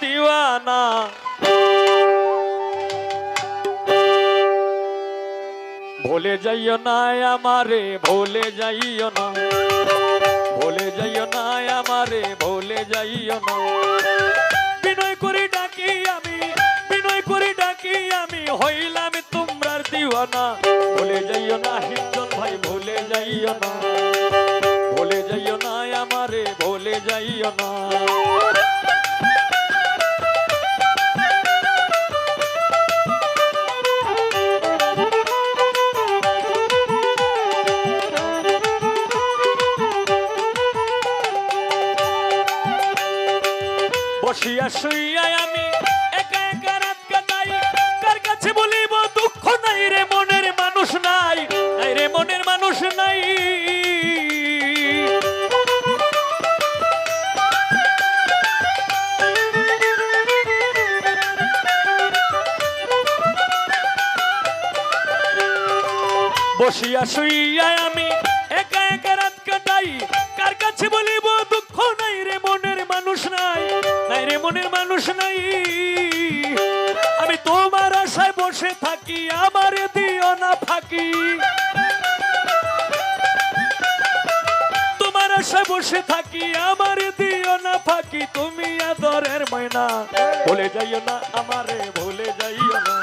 দিওয়ানা। ভুলে যাইও না আমারে, ভুলে যাইও না। ভুলে যাইও না আমারে, ভুলে যাইও না। বিনয় করে ডাকি আমি, বিনয় করে ডাকি আমি, হইলাম তোমরার দিওয়ানা। ভুলে যাইও না হিজন ভাই, ভুলে যাইও না। ভুলে যাইও না আমারে, ভুলে যাইও না। বসিয়া শুইয়া আমি একা একা রাত কাটাই কার কাছে বলিব, দুঃখ নাই রে মনের মানুষ নাই নাই রে মনের মানুষ নাই। বসিয়া শুইয়া আমি একা একা রাত কাটাই মনের মানুষ নাই। আমি তোমার আশায় বসে থাকি, আমার দিও না ফাঁকি। তোমার আশায় বসে থাকি, আমার দিও না ফাঁকি। তুমি আদরের ময়না ভুলে যাইও না আমারে, ভুলে যাইও না।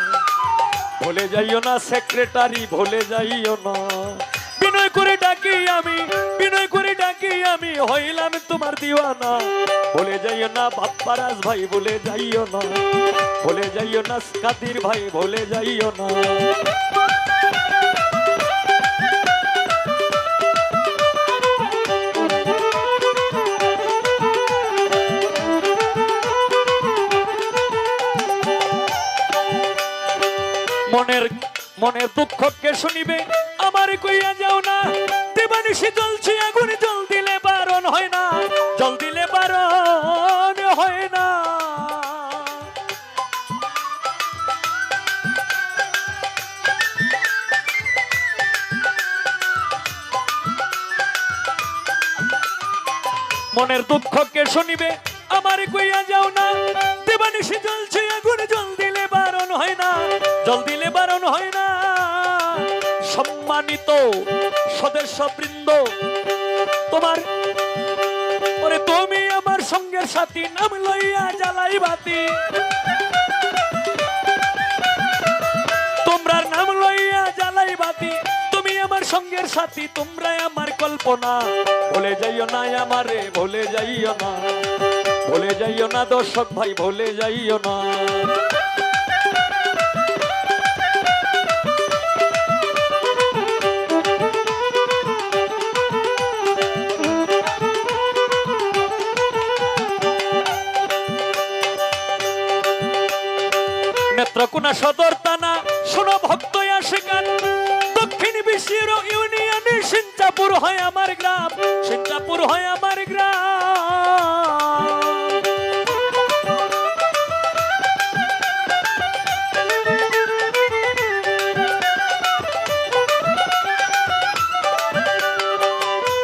ভুলে যাইও না সেক্রেটারি ভুলে যাইও না। বিনয় করে ডাকি আমি। হইলাম তোমার দিওয়ানা। ভুলে যাইও না বাপ্পারাজ ভাই ভুলে যাইও না। ভুলে যাইও না কাদির ভাই ভুলে যাইও না। মনের মনের দুঃখকে শুনিবে, আমার কইয়া যাও না। দেবানিশি জ্বলছে মনের দুঃখ কে শুনিবে আমার কইয়া যাও না। দেবানিশি জ্বলছে, আগুন জল দিলে বারণ হয় না। জল দিলে বারণ হয় না। সম্মানিত সদস্য বৃন্দ, তোমার তুমি আমার সঙ্গে সাথী, নাম লইয়া জ্বালাই বাতি। সঙ্গের সাথী তোমরাই আমার কল্পনা। ভুলে যাইও না আমারে, ভুলে যাইও না। ভুলে যাইও না দর্শক ভাই, ভুলে যাইও না। নেত্রকোনা সদর থানা, শোনো ভক্ত আসে গান। বিশ্বের ইউনিয়নে সিঞ্চাপুর হয় আমার গ্রাম সিঞ্চাপুর হয় আমার গ্রাম।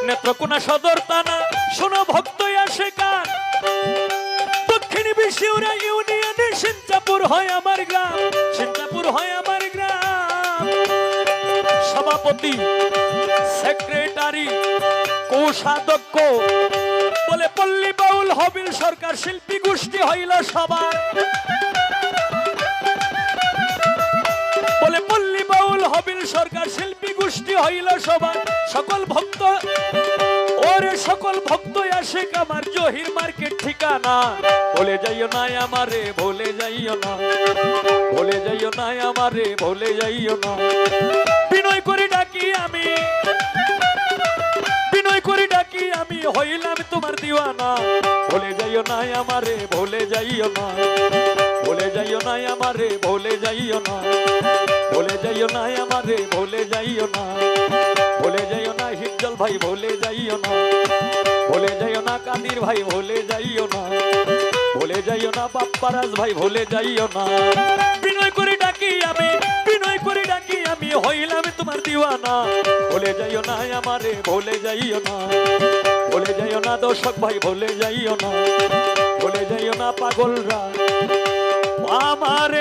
নেত্রকোনা সদর থানা, শোনো ভক্ত আসে গান দক্ষিণ বিশিউরা ইউনিয়নে সিঞ্চাপুর হয় আমার গ্রাম। সভাপতি সেক্রেটারি কোষাধ্যক্ষ বলে পল্লী বাউল হবিল সরকার শিল্পী গোষ্ঠী হইল সবার। বলে পল্লী বাউল হবিল সরকার শিল্পী গোষ্ঠী হইল সবার। সকল ভক্ত, ওরে সকল ভক্ত আসে আমার জহির মার্কেট ঠিকানা। বলে যাইও না আমারে ভুলে যাইও না। ভুলে যাইও না আমারে ভুলে যাইও না। বিনয় করে ডাকি আমি বিনয় করে ডাকি আমি হইলাম তোমার দিওয়ানা যাইও আমারে যাইও না যাইও আমারে যাইও না যাইও আমারে যাইও না যাইও না হিজ্জল ভাই ভুলে যাইও না ভুলে যাইও না কাদির ভাই ভুলে যাইও না যাইও না বাপ্পারাজ ভাই ভুলে যাইও না বিনয় করে ডাকি আমি বিনয় করে ডাকি আমারে ভুলে যাইও না। ভুলে যাইও না দর্শক ভাই, ভুলে যাইও না। ভুলে যাইও না পাগলরা। আমারে